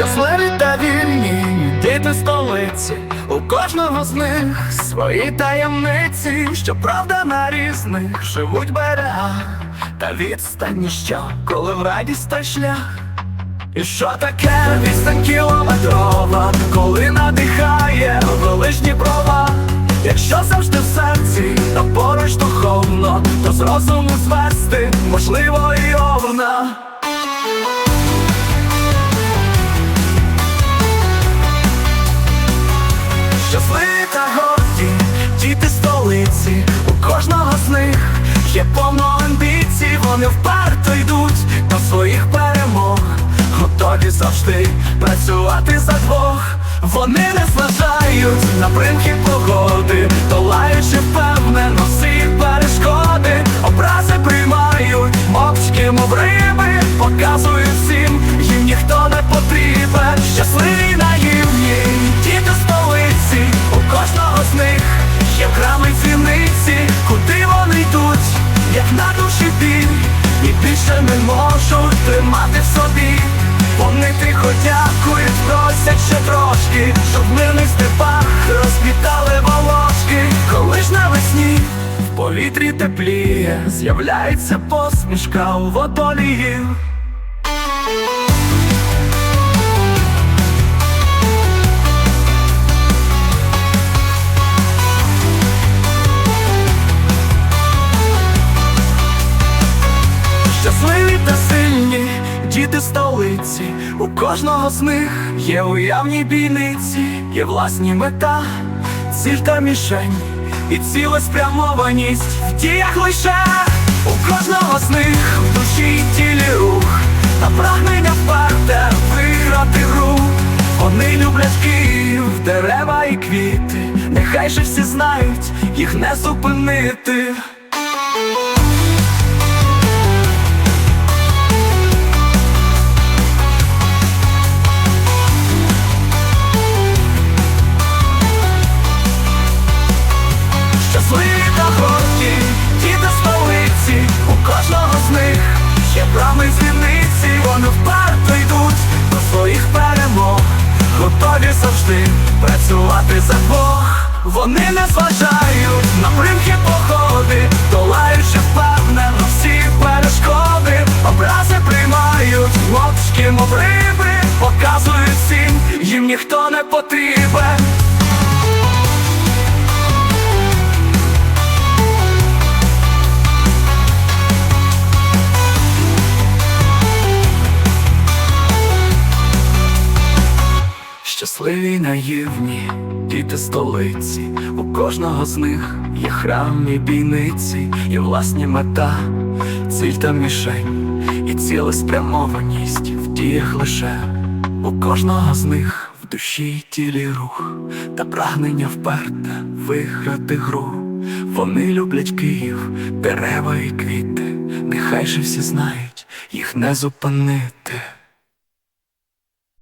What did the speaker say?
Щасливі та вільні діти столиці, у кожного з них свої таємниці, що правда на різних живуть берегах, та відстані що, коли в радість та шлях. І що таке відстань кілометрова, коли надихає величні права, якщо завжди в серці, та поруч духовно, то з розуму звести можливо і овна. Вони вперто йдуть до своїх перемог, готові завжди працювати за двох. Вони не зважають на примхи погоди, долаючи впевнено всі перешкоди, образи приймають, мовчки, мов риби, показують всім, їм ніхто не потрібен. Щасливі просять ще трошки, щоб в мирних степах розквітали волошки, коли ж навесні в повітрі тепліє, з'являється посмішка у водоліїв. Столиці, у кожного з них є уявні бійниці, є власні мета, ціль та мішень, і цілеспрямованість в діях лише у кожного з них в душі і тілі рух, та прагнення вперте виграти гру. Вони люблять Київ, дерева і квіти, нехай же всі знають, їх не зупинити. Завжди працювати за двох. Вони не зважають на примхи походи, долаючи впевнено всі перешкоди, образи приймають, мовчки, мов риби, показують всім, їм ніхто не потрібен. Щасливі наївні діти столиці, у кожного з них є храм і бійниці, і власні мета, ціль та мішень, і цілеспрямованість в діях лише у кожного з них в душі й тілі рух, та прагнення вперте виграти гру. Вони люблять Київ, дерева і квіти, нехай же всі знають, їх не зупинити.